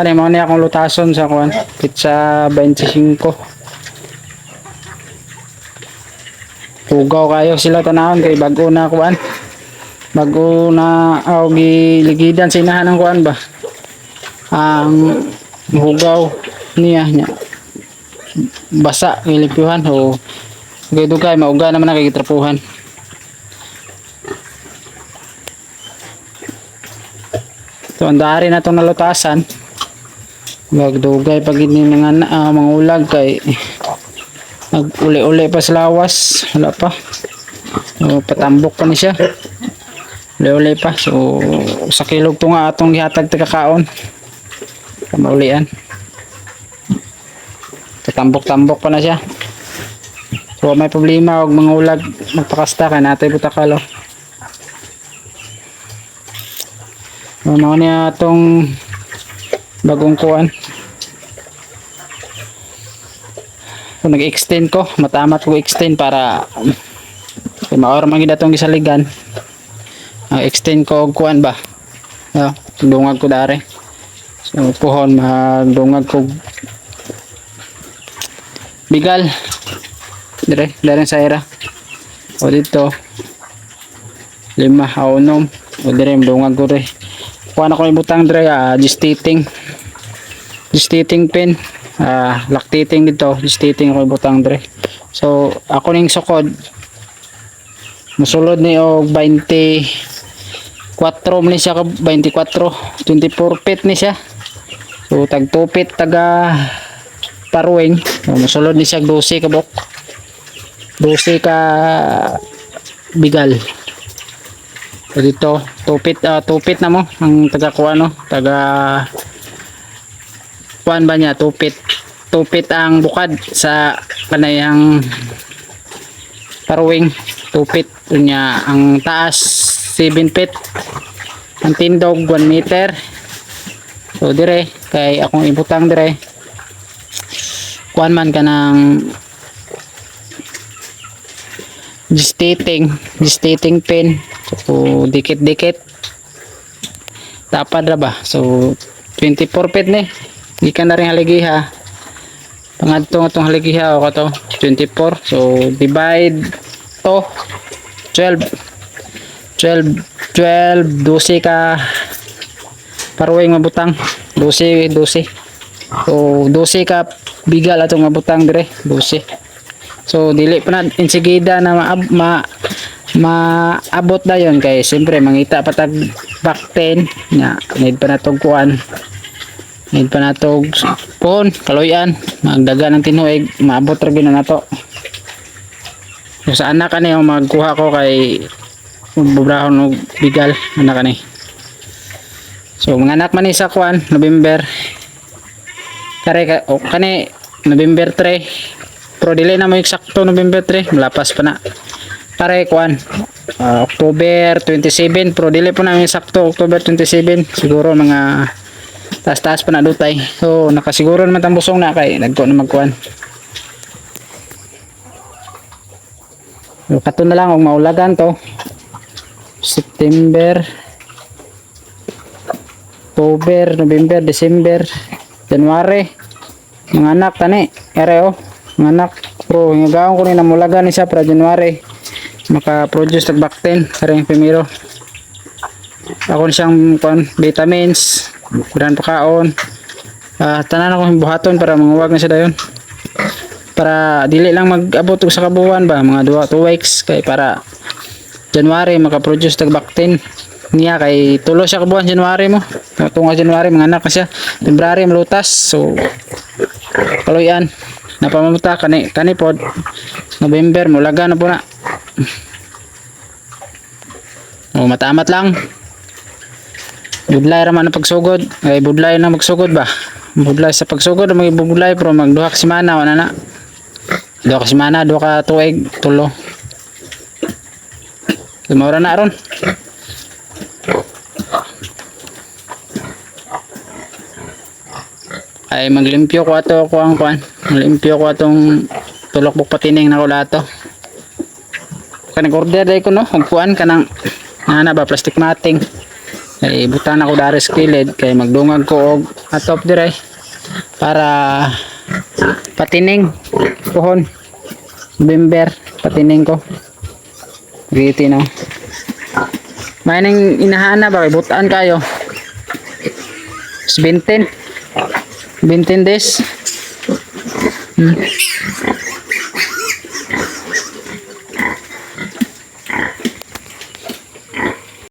Kani mo niya akong lutason sa kuan. Pizza 25. Tugaw kayo sila tanawon kay bago na kuan. Bago na aw giligidan sa inahan ng kuan ba. Ang hugaw niya niya. Basa gilipyuhan o dugay mauga naman na kay gitrapuhan. Ito ang dari na itong nalutasan. Magdugay pag hindi mga uh, mga ulag kay nag-uli-uli pa sa lawas. Wala pa. So, patambok pa ni siya. Uli-uli pa. So, sa kilog to nga atong gihatag tagakaon. Kamaulian. Patambok-tambok pa na siya. So, may problema og mga ulag magpakasta kay natay butakalo. Ano niya itong bagong kuan. So, nag-extend ko. Matamat ko extend para kay maor man gid atong gisaligan. Uh, extend ko og kuan ba. Uh, dungag ko dare. So puhon magdungag ko bigal. Dire, dire sa era. O dito lima haunom. O dire dungag ko re. Kuha na ko ibutang dire uh, gestating. Gestating pen. Ah, lactating dito, gestating ko ibutang dire. So ako ning sukod. Musulod ni og 24 ni siya ka 24 24 feet ni siya. So tag 2 feet taga paruwing so, musulod ni siya 12 ka bok. 12 ka bigal. So dito 2 feet ah, 2 feet na mo ang taga kuha no? Taga kuan ba niya? 2 feet 2 feet ang bukad sa kanayang paruwing. 2 feet niya ang taas. 7 feet. Ang tindog 1 meter. So dire. Kay akong ibutang dire. Kuan man ka ng gestating. Gestating pen. So dikit dikit tapad ra ba? So 24 feet ni gikan na rin haligiha. Pangadto nga tong haligiha o kato 24 so divide to 12 12 12 12 ka paruwing mabutang. 12 12 so 12 ka bigal atong mabutang dire 12 so dili pa na insigida na maab, ma maabot na yon kay siyempre mangita pa tag back 10 nga need pa na tog kuan need pa na tog pon kaloyan magdaga ng tinuig maabot ra na nato So, sa anak ani magkuha ko kay bubrahon og bigal anak ani. So mga anak man ni sa kwan November. Kare ka o kani November 3. Pero dili na mo eksakto November 3, malapas pa na. Kare kwan ah, October 27 pero dili po na eksakto October 27 siguro mga taas-taas pa na dutay. So nakasiguro naman tang busong na kay nagko na magkuan. Kato na lang og maulagan to. September, October, November, December, January. Mga anak tani, ere oh. Mga anak, pro ngagaon ko ni na mulagan ni siya para January. Maka-produce tag bakten kareng primero. Ako siyang kon vitamins, brand pakaon. Ah, tanan ako buhaton para manguwag na siya dayon. Para dili lang mag-abot sa kabuuan ba mga 2 2 weeks kay para January maka-produce tag baktin niya kay tulo siya kabuan January mo. Tunga January mga anak na siya. February malutas so kaloyan napamamuta kani kani pod. November mulaga na po na. O matamat lang budlay raman ang pagsugod ay budlay na magsugod ba budlay sa pagsugod may budlay pero magduha ka semana wala na Dua ka semana, dua ka tuig, tulo. Lumara na ron. Ay maglimpyo ko ato ko ang kuan. Maglimpyo ko atong tulok buk patining na ko lato. Kanang order day ko no, og kuan kanang ana ba plastic matting. Kay butan ako dari sa kilid kay magdungag ko og atop dire para patining pohon. Bimber patining ko. Giti no. May nang inahan na ba kay butaan kayo. 17. 20 days. Hmm.